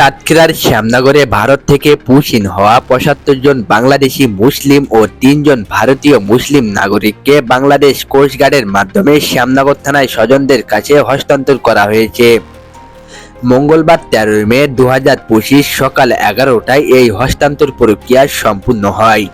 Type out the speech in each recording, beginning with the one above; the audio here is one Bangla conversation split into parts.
সাতক্ষীরার শ্যামনগরে ভারত থেকে পুশিন হওয়া পঁচাত্তর জন বাংলাদেশি মুসলিম ও তিনজন ভারতীয় মুসলিম নাগরিককে বাংলাদেশ কোস্টগার্ডের মাধ্যমে শ্যামনগর থানায় স্বজনদের কাছে হস্তান্তর করা হয়েছে। মঙ্গলবার তেরোই মে দু হাজার পঁচিশ সকাল এগারোটায় এই হস্তান্তর প্রক্রিয়া সম্পূর্ণ হয়।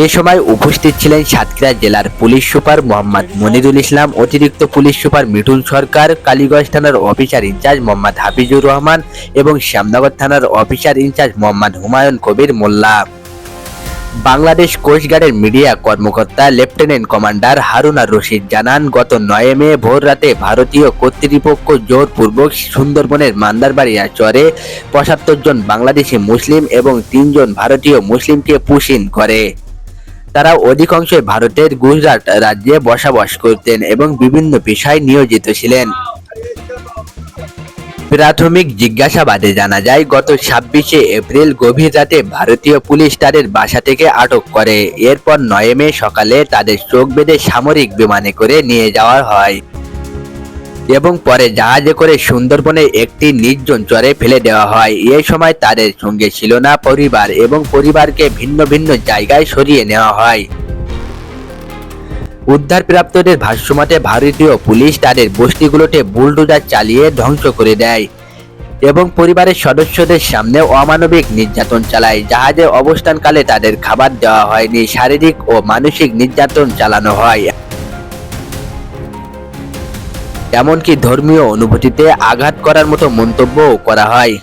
এ সময় উপস্থিত ছিলেন সাতক্ষীরা জেলার পুলিশ সুপার মোহাম্মদ মনিরুল ইসলাম, অতিরিক্ত পুলিশ সুপার মিঠুন সরকার, কালীগঞ্জ থানার officer in charge Mohammad Hafizur Rahman এবং শ্যামনগর থানার officer in charge Mohammad Humayun Kabir Molla. Bangladesh কোস্টগার্ডের media কর্মকর্তা লেফটেন্যান্ট কমান্ডার হারুনা রশিদ জানান, গত নয় মে ভোর রাতে ভারতীয় কর্তৃপক্ষ জোরপূর্বক সুন্দরবনের মান্দারবাড়িয়া চরে পঁচাত্তর জন বাংলাদেশি মুসলিম এবং তিনজন ভারতীয় মুসলিমকে পুশিন করে। তারা অধিকাংশই ভারতের গুজরাট রাজ্যে বসবাস করতেন এবং বিভিন্ন পেশায় নিয়োজিত ছিলেন। প্রাথমিক জিজ্ঞাসাবাদে জানা যায়, গত ছাব্বিশে এপ্রিল গভীর রাতে ভারতীয় পুলিশ তাদের বাসা থেকে আটক করে। এরপর নয় মে সকালে তাদের চোখ বেঁধে সামরিক বিমানে করে নিয়ে যাওয়া হয়। এবং পরে জাহাজে করে সুন্দরবনে একটি নির্জন চরে ফেলে দেওয়া হয়। এ সময় তাদের সঙ্গে ছিল না পরিবার এবং পরিবারকে ভিন্ন ভিন্ন জায়গায় সরিয়ে নেওয়া হয়। উদ্ধারপ্রাপ্তদের ভাষ্যমতে, ভারতীয় পুলিশ তাদের বস্তিগুলোতে বুলডোজার চালিয়ে ধ্বংস করে দেয় এবং পরিবারের সদস্যদের সামনে অমানবিক নির্যাতন চালায়। জাহাজে অবস্থানকালে তাদের খাবার দেওয়া হয়নি, শারীরিক ও মানসিক নির্যাতন চালানো হয়। এমনকি ধর্মীয় অনুভূতিতে আঘাত করার মতো মন্তব্যও করা হয়।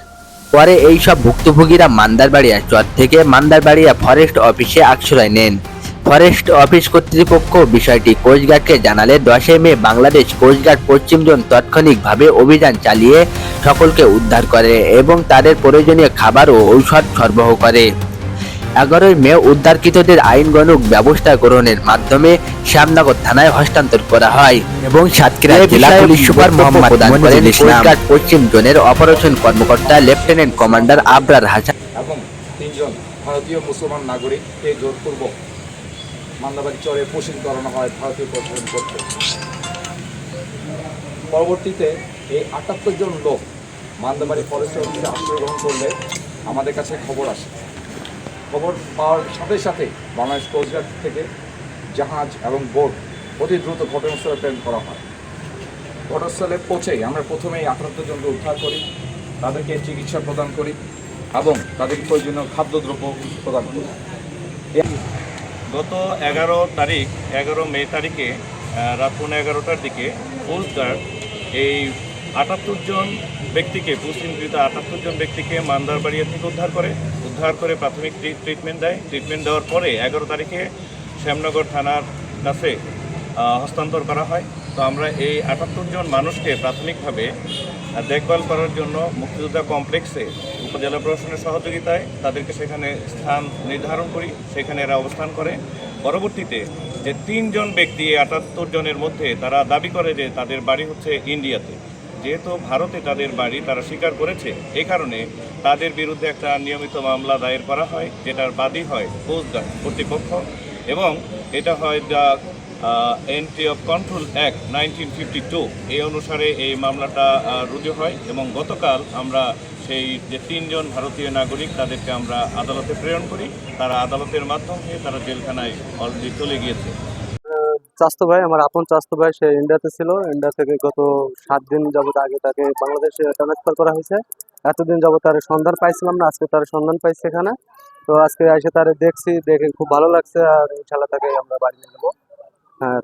পরে এই সব ভুক্তভোগীরা মান্দারবাড়িয়া চর থেকে মান্দারবাড়িয়া ফরেস্ট অফিসে আশ্রয় নেন। ফরেস্ট অফিস কর্তৃপক্ষ বিষয়টি কোস্টগার্ডকে জানালে, দশই মে বাংলাদেশ কোস্টগার্ড পশ্চিম জোন তাৎক্ষণিকভাবে অভিযান চালিয়ে সকলকে উদ্ধার করে এবং তাদের প্রয়োজনীয় খাবার ও ঔষধ সরবরাহ করে। এগারোই মে উদ্ধারকৃতদের আইনগণক ব্যবস্থা গ্রহণের মাধ্যমে শ্যামনগর থানায় হস্তান্তর করা হয় এবং সাতক্ষীরা জেলা পুলিশ সুপার মোহাম্মদ পশ্চিম জোনের অপারেশন কর্মকর্তা লেফটেন্যান্ট কমান্ডার আবরার হাসান। এবং তিনজন ভারতীয় মুসলমান নাগরিককে জোরপূর্বক মান্দাবাড়ি চরে পোষণ করানো হয় ভারতীয় প্রশাসন করতে। পরবর্তীতে এই আটাত্তর জন লোক মান্দাবাড়ি ফরেস্ট অফিসে আশ্রয় গ্রহণ করলে আমাদের কাছে খবর আসে। খবর পাওয়ার সাথে সাথে বাংলাদেশ কোস্টগার্ড থেকে জাহাজ এবং বোট অতি দ্রুত ঘটনাস্থলে প্রেরণ করা হয়। ঘটনাস্থলে পৌঁছেই আমরা প্রথমেই আটাত্তর জনকে উদ্ধার করি, তাদেরকে চিকিৎসা প্রদান করি এবং তাদের প্রয়োজনীয় খাদ্যদ্রব্য প্রদান করি। গত এগারো তারিখ, এগারো মে তারিখে রাত পৌনে এগারোটার দিকে কোস্টগার্ড এই আটাত্তর জন ব্যক্তিকে মুসলিমকৃত আটাত্তর জন ব্যক্তিকে মান্দারবাড়িয়া থেকে উদ্ধার করে। উদ্ধার করে প্রাথমিক ট্রি- ট্রিটমেন্ট দেয়। ট্রিটমেন্ট দেওয়ার পরে এগারো তারিখে শ্যামনগর থানার কাছে হস্তান্তর করা হয়। তো আমরা এই আটাত্তর জন মানুষকে প্রাথমিকভাবে দেখভাল করার জন্য মুক্তিযোদ্ধা কমপ্লেক্সে, উপজেলা প্রশাসনের সহযোগিতায় তাদেরকে সেখানে স্থান নির্ধারণ করি, সেখানে এরা অবস্থান করে। পরবর্তীতে যে তিনজন ব্যক্তি আটাত্তর জনের মধ্যে তারা দাবি করে যে তাদের বাড়ি হচ্ছে ইন্ডিয়াতে। যেহেতু ভারতে তাদের বাড়ি তারা স্বীকার করেছে, এ কারণে তাদের বিরুদ্ধে একটা নিয়মিত মামলা দায়ের করা হয়, যেটার বাদী হয় ফৌজদার কর্তৃপক্ষ এবং এটা হয় the entry of control act nineteen fifty two এই অনুসারে এই মামলাটা রুজু হয় এবং গতকাল আমরা সেই যে তিনজন ভারতীয় নাগরিক তাদেরকে আমরা আদালতে প্রেরণ করি। তারা আদালতের মাধ্যমে তারা জেলখানায় অলরেডি চলে গিয়েছে। চাস্তো ভাই, আমার আপন চাস্ত ভাই, সে ইন্ডিয়াতে ছিল। ইন্ডিয়া থেকে গত সাত দিন যাবত আগে তাকে বাংলাদেশে ট্রান্সফার করা হয়েছে। এতদিন যাবত তার সন্ধান পাইছিলাম না, আজকে তার সন্ধান পাইছে এখানে। তো আজকে এসে তার দেখছি, দেখে খুব ভালো লাগছে, আর ইনশাল্লাহ তাকে আমরা বাড়ি নিয়ে নেব। হ্যাঁ